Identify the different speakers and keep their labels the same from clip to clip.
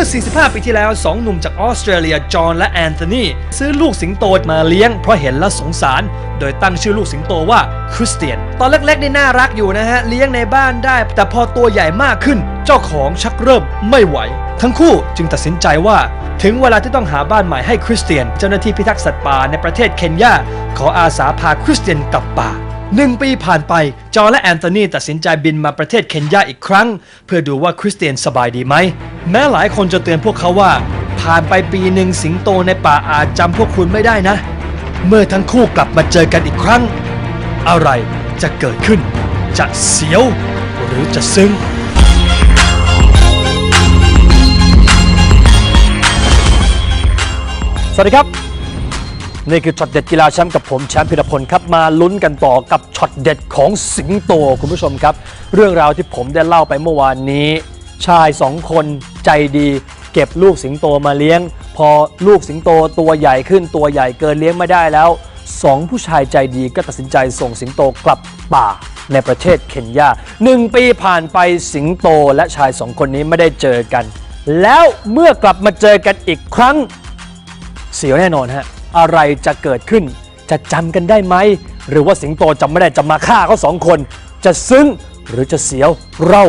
Speaker 1: มื่อ 45 ปีที่แล้ว 2 หนุ่มจากออสเตรเลีย จอห์นและแอนโทนีซื้อลูกสิงโตมาเลี้ยงเพราะเห็นแล้วสงสาร โดยตั้งชื่อลูกสิงโตว่าคริสเตียน ตอนเล็กๆนี่น่ารักอยู่นะฮะ เลี้ยงในบ้านได้ แต่พอตัวใหญ่มากขึ้น เจ้าของชักเริ่มไม่ไหว ทั้งคู่จึงตัดสินใจว่า ถึงเวลาที่ต้องหาบ้านใหม่ให้คริสเตียน เจ้าหน้าที่พิทักษ์สัตว์ป่าในประเทศเคนยาขออาสาพาคริสเตียนกลับป่า หนึ่งปีผ่านไป จอและแอนโทนีตัดสินใจบินมาประเทศเคนยาอีกครั้ง เพื่อดูว่าคริสเตียนสบายดีไหม แม้หลายคนจะเตือนพวกเขาว่า ผ่านไปปีหนึ่งสิงโตในป่าอาจจำพวกคุณไม่ได้นะ เมื่อทั้งคู่กลับมาเจอกันอีกครั้ง อะไรจะเกิดขึ้น จะเสียว หรือจะซึ้งสวัสดีครับ นี่คือช็อตเด็ดกีฬาแชมป์กับผมแชมป์พิรพลครับมาลุ้นกันต่อกับช็อตเด็ดของสิงโตคุณผู้ชมครับ เรื่องราวที่ผมได้เล่าไปเมื่อวานนี้ ชายสองคนใจดี เก็บลูกสิงโตมาเลี้ยง พอลูกสิงโตตัวใหญ่ขึ้นตัวใหญ่เกินเลี้ยงไม่ได้แล้วสองผู้ชายใจดีก็ตัดสินใจส่งสิงโตกลับป่าในประเทศเคนยาหนึ่งปีผ่านไปสิงโตและชายสองคนนี้ไม่ได้เจอกัน แล้วเมื่อกลับมาเจอกันอีกครั้ง เสียวแน่นอนฮะ อะไรจะเกิดขึ้น จะจำกันได้ไหม หรือว่าสิงโตจำไม่ได้จะมาฆ่าเขาสองคน จะซึ้งหรือจะเสียวเรา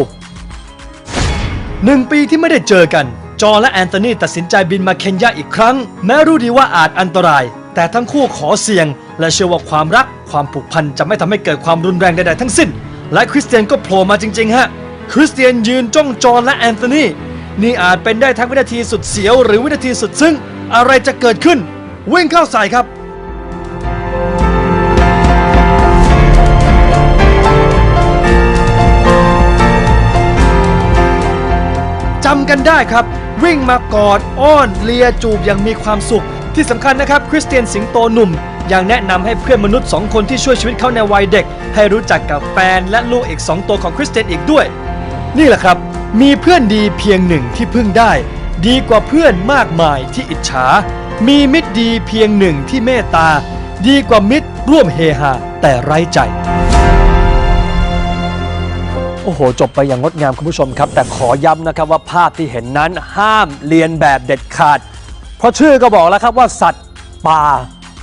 Speaker 1: หนึ่งปีที่ไม่ได้เจอกัน จอและแอนโทนีตัดสินใจบินมาเคนยาอีกครั้ง แม้รู้ดีว่าอาจอันตราย แต่ทั้งคู่ขอเสี่ยง และเชื่อว่าความรักความผูกพันจะไม่ทำให้เกิดความรุนแรงใดๆทั้งสิ้น และคริสเตียนก็โผล่มาจริงๆฮะ คริสเตียนยืนจ้องจอและแอนโทนีนี่อาจเป็นได้ทั้งวินาทีสุดเสียว หรือวินาทีสุดซึ้งอะไรจะเกิดขึ้น วิ่งเข้าใส่ครับ จำกันได้ครับ วิ่งมากอดอ้อนเลียจูบอย่างมีความสุข ที่สำคัญนะครับ คริสเตียนสิงโตหนุ่มยังแนะนำให้เพื่อนมนุษย์สองคนที่ช่วยชีวิตเขาในวัยเด็ก ให้รู้จักกับแฟนและลูกอีกสองตัวของคริสเตียนอีกด้วย นี่แหละครับ มีเพื่อนดีเพียงหนึ่งที่พึ่งได้ ดีกว่าเพื่อนมากมายที่อิจฉา มีมิตรดีเพียงหนึ่งที่เมตตา ดีกว่ามิตรร่วมเฮฮาแต่ไร้ใจ โอ้โห จบไปอย่างงดงามคุณผู้ชมครับ แต่ขอย้ำนะครับว่าภาพที่เห็นนั้นห้ามเรียนแบบเด็ดขาด เพราะชื่อก็บอกแล้วครับว่าสัตว์ป่า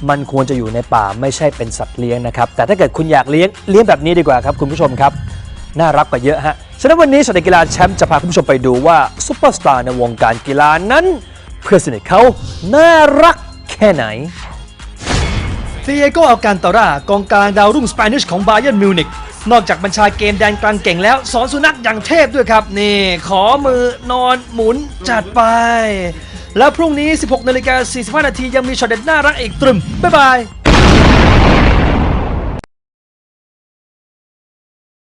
Speaker 1: มันควรจะอยู่ในป่าไม่ใช่เป็นสัตว์เลี้ยงนะครับ แต่ถ้าเกิดคุณอยากเลี้ยงเลี้ยงแบบนี้ดีกว่าครับคุณผู้ชมครับ น่ารักกว่าเยอะฮะฉะนั้นวันนี้สวัสดีกีฬาแชมป์จะพาคุณผู้ชมไปดูว่าซุปเปอร์สตาร์ในวงการกีฬานั้น เพื่อนสนิทเขาน่ารักแค่ไหนเตียโกอัลกันตารากองกลางดาวรุ่งสเปนิชของบาเยิร์นมิวนิกนอกจากบัญชาเกมแดนกลางเก่งแล้ว สอนสุนัขอย่างเทพด้วยครับ นี่ ขอมือนอนหมุนจัดไป แล้วพรุ่งนี้ 16นาฬิกา45นาทียังมีช็อตเด็ดน่ารักอีกตรึม บ๊ายบาย